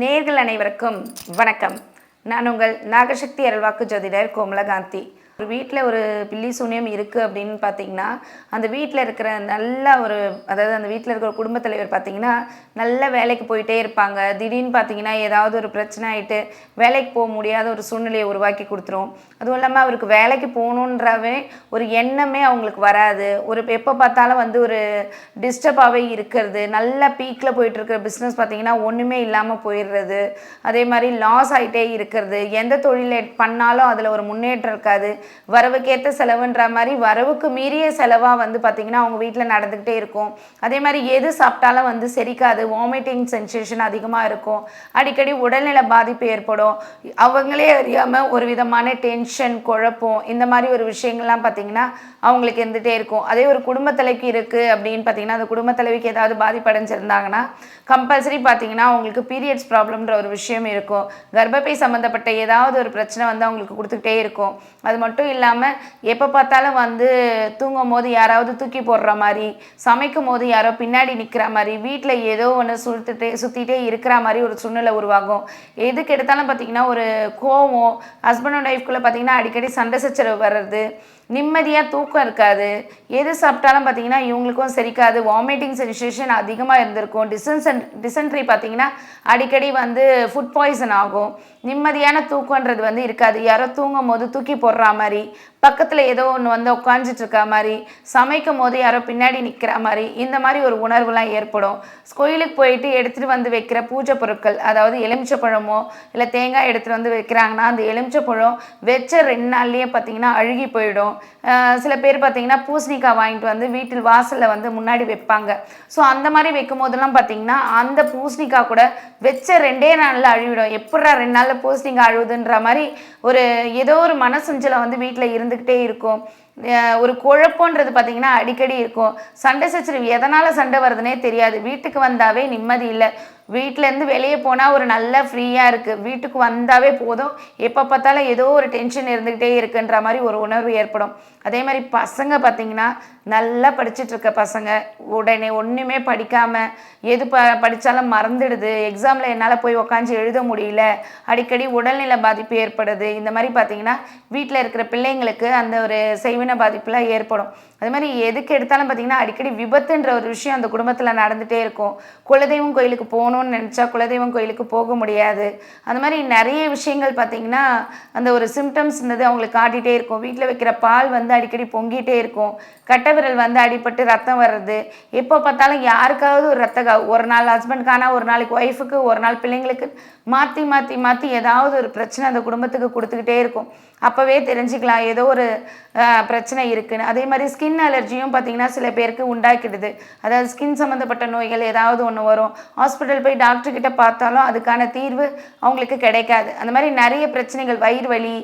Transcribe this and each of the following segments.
நேர்கள் அனைவருக்கும் வணக்கம். நான் உங்கள் நாகசக்தி அருள்வாக்கு ஜோதிடர் கோமலகாந்தி. ஒரு வீட்டில் ஒரு பில்லி சூன்யம் இருக்குது அப்படின்னு பார்த்தீங்கன்னா அந்த வீட்டில் இருக்கிற நல்ல ஒரு அதாவது அந்த வீட்டில் இருக்கிற குடும்பத் தலைவர் பார்த்தீங்கன்னா நல்ல வேலைக்கு போயிட்டே இருப்பாங்க. திடீர்னு பார்த்தீங்கன்னா ஏதாவது ஒரு பிரச்சனை ஆகிட்டு வேலைக்கு போக முடியாத ஒரு சூழ்நிலையை உருவாக்கி கொடுத்துரும். அதுவும் இல்லாமல் அவருக்கு வேலைக்கு போகணுன்றவே ஒரு எண்ணமே அவங்களுக்கு வராது. ஒரு எப்போ பார்த்தாலும் வந்து ஒரு டிஸ்டர்பாகவே இருக்கிறது. நல்ல பீக்கில் போயிட்டு இருக்கிற பிஸ்னஸ் பார்த்தீங்கன்னா ஒன்றுமே இல்லாமல் போயிடுறது. அதே மாதிரி லாஸ் ஆகிட்டே இருக்கிறது. எந்த தொழிலை பண்ணாலும் அதில் ஒரு முன்னேற்றம் இருக்காது. வரவுக்கேற்ற செலவுன்ற மாதிரி வரவுக்கு மீறிய செலவாக வந்து பார்த்திங்கன்னா அவங்க வீட்டில் நடந்துக்கிட்டே இருக்கும். அதே மாதிரி எது சாப்பிட்டாலும் வந்து செரிக்காது. வாமிட்டிங் சென்சேஷன் அதிகமாக இருக்கும். அடிக்கடி உடல்நல பாதிப்பு ஏற்படும். அவங்களே அறியாமல் ஒரு விதமான டென்ஷன் குழப்பம் இந்த மாதிரி ஒரு விஷயங்கள்லாம் பார்த்திங்கன்னா அவங்களுக்கு இருந்துகிட்டே இருக்கும். அதே ஒரு குடும்பத்தலைக்கு இருக்குது அப்படின்னு பார்த்தீங்கன்னா அந்த குடும்பத்தலைவிக்கு ஏதாவது பாதிப்படைஞ்சிருந்தாங்கன்னா கம்பல்சரி பார்த்தீங்கன்னா அவங்களுக்கு பீரியட்ஸ் ப்ராப்ளம்ன்ற ஒரு விஷயம் இருக்கும். கர்ப்பப்பை சம்மந்தப்பட்ட ஏதாவது ஒரு பிரச்சனை வந்து அவங்களுக்கு கொடுத்துக்கிட்டே இருக்கும். அது மட்டும் மட்டும் இல்லாமல் எப்போ பார்த்தாலும் வந்து தூங்கும் போது யாராவது தூக்கி போடுற மாதிரி சமைக்கும் போது யாரோ பின்னாடி நிற்கிற மாதிரி வீட்டில் ஏதோ ஒன்று சுற்றுட்டே சுற்றிட்டே இருக்கிற மாதிரி ஒரு சூழ்நிலை உருவாகும். எதுக்கு எடுத்தாலும் பார்த்தீங்கன்னா ஒரு கோவம் ஹஸ்பண்ட் அண்ட் ஒய்ஃப்குள்ளே பார்த்தீங்கன்னா அடிக்கடி சண்டை சச்சரவு வர்றது நிம்மதியாக தூக்கம் இருக்காது. எது சாப்பிட்டாலும் பார்த்தீங்கன்னா இவங்களுக்கும் செரிக்காது. வாமிட்டிங் சென்சேஷன் அதிகமாக இருந்திருக்கும். டிசன்சன் டிசென்ட்ரி பார்த்தீங்கன்னா அடிக்கடி வந்து ஃபுட் பாய்சன் ஆகும். நிம்மதியான தூக்கன்றது வந்து இருக்காது. யாரோ தூங்கும் போது தூக்கி போடுற மாதிரி பக்கத்தில் ஏதோ ஒன்று வந்து உட்காந்துட்டு இருக்க மாதிரி சமைக்கும் போது யாரோ பின்னாடி நிற்கிற மாதிரி இந்த மாதிரி ஒரு உணர்வுலாம் ஏற்படும். கோயிலுக்கு போயிட்டு எடுத்துகிட்டு வந்து வைக்கிற பூஜை பொருட்கள் அதாவது எலுமிச்சப்பழமோ இல்லை தேங்காய் எடுத்துகிட்டு வந்து வைக்கிறாங்கன்னா அந்த எலுமிச்சப்பழம் வச்ச ரெண்டு நாள்லேயே பார்த்தீங்கன்னா அழுகி போயிடும். சில பேர் பார்த்தீங்கன்னா பூசணிக்காய் வாங்கிட்டு வந்து வீட்டில் வாசலில் வந்து முன்னாடி வைப்பாங்க. ஸோ அந்த மாதிரி வைக்கும் போதெல்லாம் பார்த்தீங்கன்னா அந்த பூசணிக்காய் கூட வச்ச ரெண்டே நாளில் அழுவிடும். எப்படா ரெண்டு நாளில் பூசணிக்காய் அழுவுதுன்ற மாதிரி ஒரு ஏதோ ஒரு மனசஞ்சலம் வந்து வீட்டில் இருந்துக்கிட்டே இருக்கும். ஒரு குழப்பன்றது பார்த்திங்கன்னா அடிக்கடி இருக்கும். சண்டை சச்சரவு எதனால் சண்டை வருதுன்னே தெரியாது. வீட்டுக்கு வந்தாவே நிம்மதி இல்லை. வீட்டிலேருந்து வெளியே போனால் ஒரு நல்ல ஃப்ரீயாக இருக்குது வீட்டுக்கு வந்தாவே போதும். எப்போ பார்த்தாலும் ஏதோ ஒரு டென்ஷன் இருந்துக்கிட்டே இருக்குன்ற மாதிரி ஒரு உணர்வு ஏற்படும். அதே மாதிரி பசங்க பார்த்தீங்கன்னா நல்லா படிச்சுட்டு இருக்க பசங்க. உடனே ஒன்றுமே படிக்காமல் எது ப படித்தாலும் மறந்துடுது. எக்ஸாமில் என்னால் போய் உக்காந்து எழுத முடியல. அடிக்கடி உடல்நிலை பாதிப்பு ஏற்படுது. இந்த மாதிரி பார்த்தீங்கன்னா வீட்டில் இருக்கிற பிள்ளைங்களுக்கு அந்த ஒரு செய்வன் பாதிப்புலாம் ஏற்படும். அது மாதிரி எதுக்கு எடுத்தாலும் பார்த்தீங்கன்னா அடிக்கடி விபத்துன்ற ஒரு விஷயம் அந்த குடும்பத்தில் நடந்துகிட்டே இருக்கும். குலதெய்வம் கோயிலுக்கு போகணும்னு நினச்சா குலதெய்வம் கோயிலுக்கு போக முடியாது. அந்த மாதிரி நிறைய விஷயங்கள் பார்த்தீங்கன்னா அந்த ஒரு சிம்டம்ஸ்ன்றது அவங்களுக்கு காட்டிகிட்டே இருக்கும். வீட்டில் வைக்கிற பால் வந்து அடிக்கடி பொங்கிட்டே இருக்கும். கட்டை விரல் வந்து அடிபட்டு ரத்தம் வர்றது. எப்போ பார்த்தாலும் யாருக்காவது ஒரு ரத்த ஒரு நாள் ஹஸ்பண்ட் ஒரு நாளைக்கு ஒய்ஃபுக்கு ஒரு நாள் பிள்ளைங்களுக்கு மாற்றி மாற்றி மாற்றி ஏதாவது ஒரு பிரச்சனை அந்த குடும்பத்துக்கு கொடுத்துக்கிட்டே இருக்கும். அப்போவே தெரிஞ்சுக்கலாம். ஏதோ ஒரு பிரச்சனை இருக்குதுன்னு அதே மாதிரி ஸ்கின் அலர்ஜியும் பார்த்தீங்கன்னா சில பேருக்கு உண்டாக்கிடுது. அதாவது ஸ்கின் சம்மந்தப்பட்ட நோய்கள் ஏதாவது ஒன்று வரும். ஹாஸ்பிட்டல் போய் டாக்டர் கிட்ட பார்த்தாலும் அதுக்கான தீர்வு அவங்களுக்கு கிடைக்காது. அந்த மாதிரி நிறைய பிரச்சனைகள் வயிறு வலி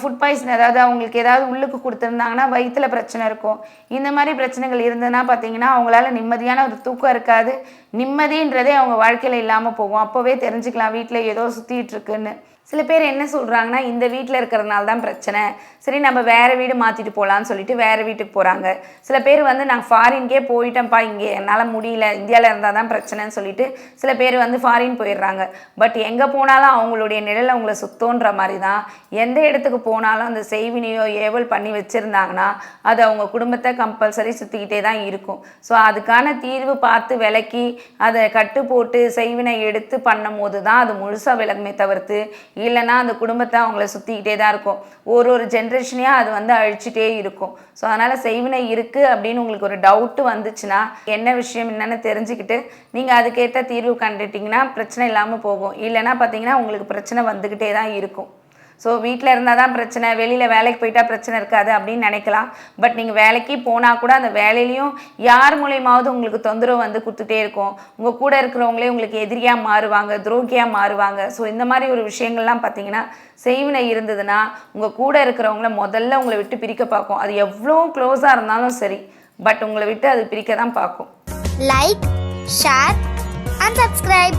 ஃபுட் பாய்சன் ஏதாவது அவங்களுக்கு ஏதாவது உள்ளுக்கு கொடுத்துருந்தாங்கன்னா வயிற்றுல பிரச்சனை இருக்கும். இந்த மாதிரி பிரச்சனைகள் இருந்ததுன்னா பார்த்தீங்கன்னா அவங்களால நிம்மதியான ஒரு தூக்கம் இருக்காது. நிம்மதின்றதே அவங்க வாழ்க்கையில் இல்லாமல் போகும். அப்போவே தெரிஞ்சுக்கலாம் வீட்டில் ஏதோ சுற்றிட்டு இருக்குன்னு. சில பேர் என்ன சொல்கிறாங்கன்னா இந்த வீட்டில் இருக்கிறதுனால தான் பிரச்சனை. சரி நம்ம வேறு வீடு மாற்றிட்டு போகலான்னு சொல்லிட்டு வேறு வீட்டுக்கு போகிறாங்க சில பேர் வந்து நான் ஃபாரின்கே போயிட்டேன்ப்பா இங்கே என்னால் முடியல. இந்தியாவில் இருந்தால் தான் பிரச்சனைன்னு சொல்லிட்டு சில பேர் வந்து ஃபாரின் போயிடுறாங்க. பட் எங்கே போனாலும் அவங்களுடைய நிழல் அவங்கள சுத்தோன்ற மாதிரி தான். எந்த இடத்துக்கு போனாலும் அந்த செய்வினையோ ஏவல் பண்ணி வச்சுருந்தாங்கன்னா அது அவங்க குடும்பத்தை கம்பல்சரி சுற்றிக்கிட்டே தான் இருக்கும். ஸோ அதுக்கான தீர்வு பார்த்து விலக்கி அதை கட்டு போட்டு செய்வினை எடுத்து பண்ணும் போது தான் அது முழுசாக விளக்குமே தவிர்த்து இல்லைன்னா அந்த குடும்பத்தை அவங்கள சுற்றிக்கிட்டே தான் இருக்கும். ஒரு ஒரு ஜென்ரேஷனையாக அது வந்து அழிச்சிட்டே இருக்கும். ஸோ அதனால் செய்வினை இருக்குது அப்படின்னு உங்களுக்கு ஒரு டவுட்டு வந்துச்சுன்னா என்ன விஷயம் என்னென்னு தெரிஞ்சுக்கிட்டு நீங்கள் அதுக்கேற்ற தீர்வு கண்டுட்டிங்கன்னா பிரச்சனை இல்லாமல் போகும். இல்லைன்னா பார்த்தீங்கன்னா உங்களுக்கு பிரச்சனை வந்துக்கிட்டே தான் இருக்கும். ஸோ வீட்டில் இருந்தால் தான் பிரச்சனை வெளியில் வேலைக்கு போயிட்டா பிரச்சனை இருக்காது அப்படின்னு நினைக்கலாம். பட் நீங்கள் வேலைக்கு போனால் கூட அந்த வேலையிலையும் யார் மூலியமாவது உங்களுக்கு தொந்தரவு வந்து கொடுத்துட்டே இருக்கும். உங்கள் கூட இருக்கிறவங்களே உங்களுக்கு எதிரியாக மாறுவாங்க துரோகியாக மாறுவாங்க. ஸோ இந்த மாதிரி ஒரு விஷயங்கள்லாம் பார்த்தீங்கன்னா செய்வினை இருந்ததுன்னா உங்கள் கூட இருக்கிறவங்கள முதல்ல உங்களை விட்டு பிரிக்க பார்க்கும். அது எவ்வளோ க்ளோஸாக இருந்தாலும் சரி பட் உங்களை விட்டு அது பிரிக்க தான் பார்க்கும். Like share and subscribe